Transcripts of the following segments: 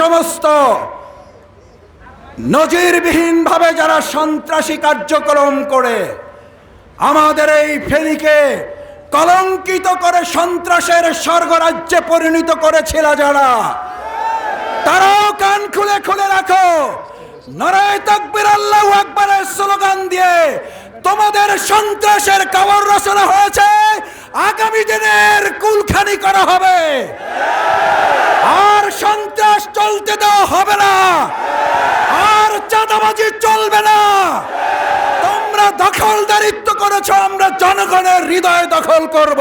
সমস্ত নজিরবিহীনভাবে যারা সন্ত্রাসী কার্যক্রম করে, আমাদের এই ফেনীকে কলঙ্কিত করে সন্ত্রাসের স্বর্গরাজ্যে পরিণত করেছিল যারা, তারাও কান খুলে খুলে রাখো। তাকবির আল্লাহ স্লোগান দিয়ে তোমাদের সন্ত্রাসের কবর রচনা হয়েছে। আগামী দিনের কুলখানি করা হবে। সন্ত্রাস চলতে দেওয়া হবে না। আর চাঁদাবাজি চলবে না। তোমরা দখলদারিত্ব করেছ, আমরা জনগণের হৃদয় দখল করব।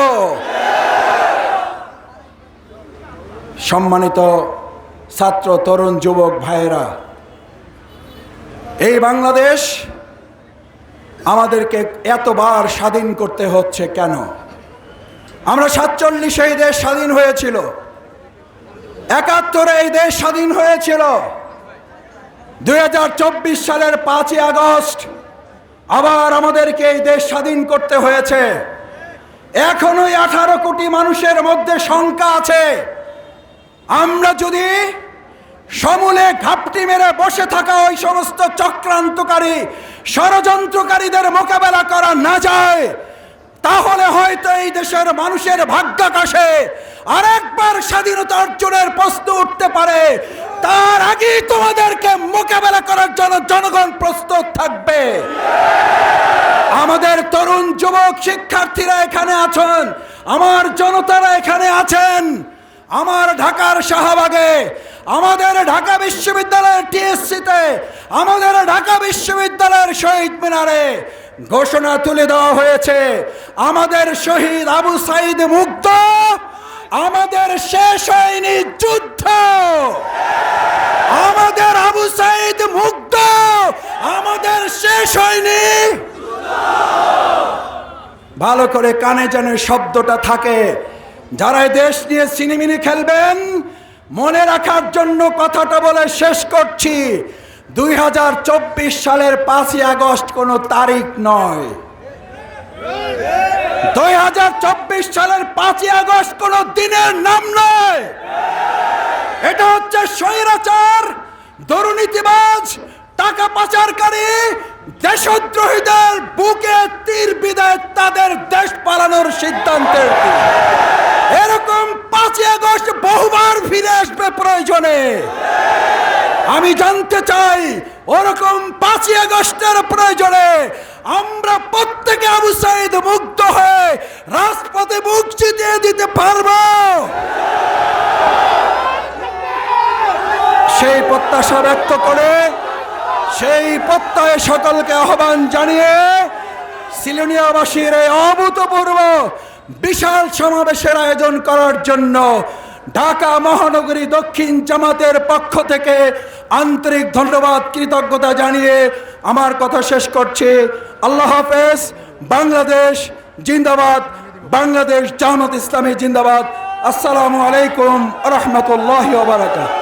সম্মানিত ছাত্র, তরুণ, যুবক ভাইয়েরা, এই বাংলাদেশ আমাদেরকে এতবার স্বাধীন করতে হচ্ছে কেন? আমরা সাতচল্লিশে দেশ স্বাধীন হয়েছিল। একাত্তরে এই দেশ স্বাধীন হয়েছিল। দুই সালের পাঁচই আগস্ট আবার আমাদেরকে এই দেশ স্বাধীন করতে হয়েছে। এখনোই আঠারো কোটি মানুষের মধ্যে শঙ্কা আছে। আমরা যদি সমূলে ঘাপটি মেরে বসে থাকা ওই সমস্ত চক্রান্তকারী, ষড়যন্ত্রকারীদের মোকাবেলা করা না যায়, তাহলে হয়তো এই দেশের মানুষের ভাগ্যাকাশে আরেকবার স্বাধীনতা অর্জনের প্রশ্ন উঠতে পারে। তার আগেই তোমাদেরকে মোকাবেলা করার জন্য জনগণ প্রস্তুত থাকবে। আমাদের তরুণ যুবক শিক্ষার্থীরা এখানে আছেন, আমার জনতারা এখানে আছেন, আমার ঢাকার শাহবাগে, আমাদের ঢাকা বিশ্ববিদ্যালয়ের টিএসসিতে, আমাদের ঢাকা বিশ্ববিদ্যালয়ের শহীদ মিনারে ঘোষণা তুলে দেওয়া হয়েছে, আমাদের শহীদ আবু সাইদ মুক্ত আমাদের শেষ হয়নি যুদ্ধ। আমাদের আবু সাইদ মুক্ত আমাদের শেষ হয়নি ভালো করে কানে যেন শব্দটা থাকে। যারা দেশ নিয়ে সিনেমিনি খেলবেন, মনে রাখার জন্য কথাটা বলে শেষ করছি। দুই হাজার চব্বিশ সালের পাঁচই আগস্ট কোনো তারিখ নয়। দুই সালের পাঁচই আগস্ট কোনো দিনের নাম নয়। এটা হচ্ছে স্বৈরাচার, দুর্নীতিবাজ, টাকা পাচারকারী, দেশদ্রোহীদের বুকে তীর বিদায় তাদের দেশ পালানোর সিদ্ধান্তের এরকম পাঁচই আগস্ট বহুবার ফিরে আসবে প্রয়োজনে। আমি জানতে চাই, ওরকম পাঁচই আগস্টের প্রয়োজনে আমরা প্রত্যেকে আবু সাইদ মুগ্ধ হয়ে রাজপথে মুখ চিতিয়ে দিতে পারব? সেই প্রত্যাশা ব্যক্ত করে, সেই প্রত্যয়ে সকলকে আহ্বান জানিয়ে সিলোনিয়াবাসীর এই অভূতপূর্ব বিশাল সমাবেশের আয়োজন করার জন্য ঢাকা মহানগরী দক্ষিণ জামাতের পক্ষ থেকে আন্তরিক ধন্যবাদ, কৃতজ্ঞতা জানিয়ে আমার কথা শেষ করছি। আল্লাহ হাফেজ, বাংলাদেশ জিন্দাবাদ, বাংলাদেশ জামাত ইসলামী জিন্দাবাদ। আসসালামু আলাইকুম রহমতুল্লাহ বারাকাত